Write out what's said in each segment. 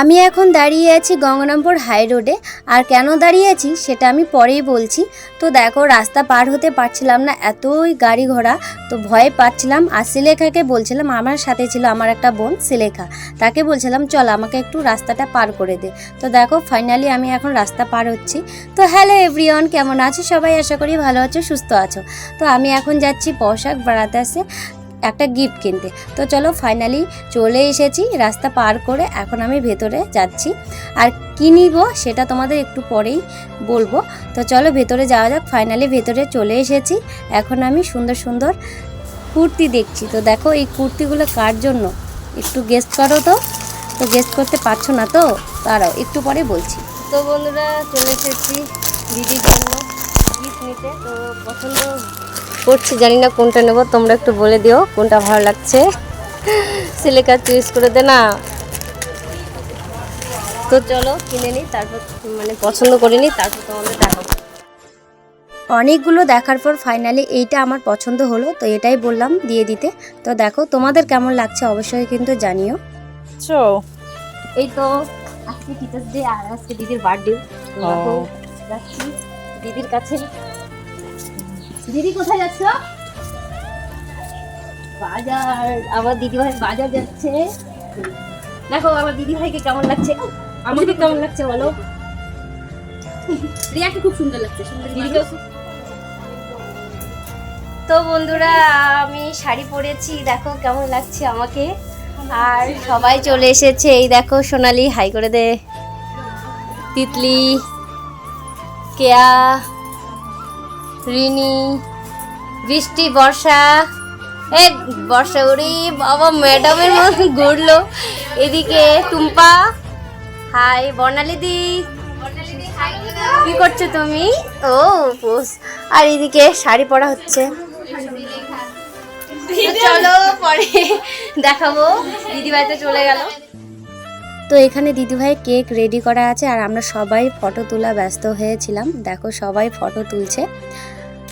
আমি এখন দাঁড়িয়ে আছি গঙ্গারামপুর হাই রোডে। আর কেন দাঁড়িয়ে আছি সেটা আমি পরেই বলছি। তো দেখো, রাস্তা পার হতে পারছিলাম না, এতই গাড়ি ঘোড়া। তো ভয় পাচ্ছিলাম আর সিলেখাকে বলছিলাম, আমার সাথে ছিল আমার একটা বোন সিলেখা। তাকে বলছিলাম, চল আমাকে একটু রাস্তাটা পার করে দে। তো দেখো ফাইনালি আমি এখন রাস্তা পার হচ্ছি। তো হ্যালো এভরিওয়ান কেমন আছো সবাই? আশা করি ভালো আছো, সুস্থ আছো। তো আমি এখন যাচ্ছি পোশাক বেড়াতে আসে। একটা গিফট কিনতে। তো চলো ফাইনালি চলে এসেছি, রাস্তা পার করে এখন আমি ভেতরে যাচ্ছি। আর কী নিব সেটা তোমাদের একটু পরেই বলব। তো চলো ভেতরে যাওয়া যাক ফাইনালি ভেতরে চলে এসেছি। এখন আমি সুন্দর সুন্দর কুর্তি দেখছি। তো দেখো এই কুর্তিগুলো কার জন্য? একটু গেস্ট করো তো। তো গেস্ট করতে পারছ না তো? তারাও একটু পরে বলছি। তো বন্ধুরা চলে এসেছি দিদির জন্য গিফট নিতে। তো পছন্দ করছি জানি না কোনটা নেব তোমরা একটু বলে দিও কোনটা ভালো লাগছে। সিলেকা চুজ করে দে না। তো চলো কিনে নিই তারপর মানে পছন্দ করে নিই তারপর তোমাদের দেখাবো। অনেকগুলো দেখার পর ফাইনালি এইটা আমার পছন্দ হলো তো এটাই বললাম দিয়ে দিতে। তো দেখো তোমাদের কেমন লাগছে অবশ্যই কিন্তু জানিও। চো। এই তো আজকে টিচার্স ডে আর আজকে দিদির বার্থডে। দিদির কাছে। দিদি কোথায় যাচ্ছ? বাজার। আমার দিদি ভাই বাজার যাচ্ছে। দেখো আমার দিদি ভাইকে কেমন লাগছে? আমাকে কেমন লাগছে বলো? রিয়াকে খুব সুন্দর লাগছে সুন্দর তো বন্ধুরা আমি শাড়ি পরেছি দেখো কেমন লাগছে আমাকে। আর সবাই চলে এসেছে এই দেখো সোনালি হাই করে দে। তিতলি কেয়া। রিনি বৃষ্টি, বর্ষা। এ, বর্ষা উড়ি, বাবা, ম্যাডামের মতো ঘুরলো। এদিকে টুম্পা, হাই বর্ণালী দি কি করছ তুমি? ও পোস আর এদিকে শাড়ি পরা হচ্ছে। চলো, পরে দেখাবো। দিদিভাই তো চলে গেল। তো এখানে দিদিভাই কেক রেডি করা আছে আর আমরা সবাই ফটো তোলা ব্যস্ত হয়েছিলাম। দেখো সবাই ফটো তুলছে।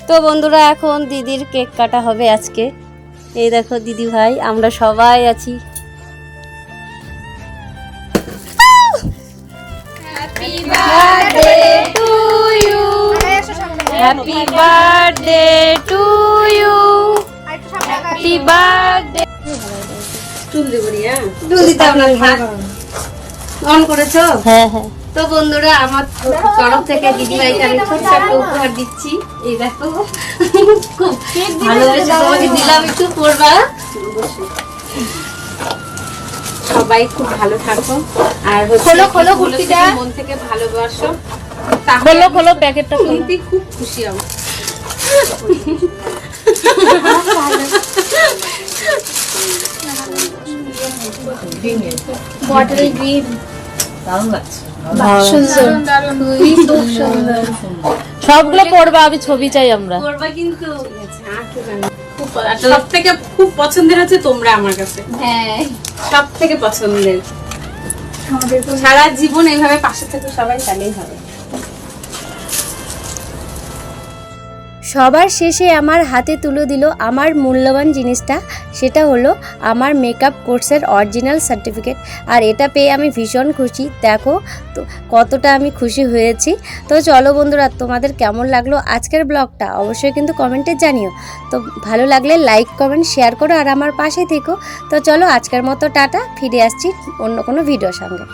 তো বন্ধুরা এখন দিদির কেক কাটা হবে আজকে। এই দেখো দিদি ভাই আমরা সবাই আছি। Happy birthday to you happy birthday চুল দেবো রিয়া চুল দিতে আপনার অন করেছ? হ্যাঁ হ্যাঁ। তো বন্ধুরা আমার তরফ থেকে দিদিভাইকে আমি ছোট্ট একটা উপহার দিচ্ছি। এই দেখো। খুব ভালোবেসে তোমাকে। দিলাম একটু পড়বা সবাই খুব ভালো থাকো। আর খোলো, খোলো কুর্তিটা। মন থেকে ভালোবাসো তাহলে খোলো খোলো প্যাকেটটা সত্যি খুব খুশি হব বটল গ্রিন সবগুলো পড়বা আমি ছবি চাই আমরা। কিন্তু সব থেকে খুব পছন্দের হচ্ছে তোমরা আমার কাছে। হ্যাঁ। সব থেকে পছন্দের। সারা জীবন এইভাবে পাশে থেকে সবাই চালিয়ে হবে সবার শেষে আমার হাতে তুলে দিল আমার মূল্যবান জিনিসটা। সেটা হলো আমার মেকআপ কোর্সের অরিজিনাল সার্টিফিকেট আর এটা পেয়ে আমি ভীষণ খুশি। দেখো তো কতটা আমি খুশি হয়েছি। তো চলো বন্ধুরা, তোমাদের কেমন লাগল আজকের ব্লগটা অবশ্যই কিন্তু কমেন্টে জানিও। তো ভালো লাগলে লাইক কমেন্ট শেয়ার করো আর আমার পাশে থেকো। তো চলো আজকের মতো টাটা, ফিরে আসছি অন্য কোনো ভিডিওর সঙ্গে।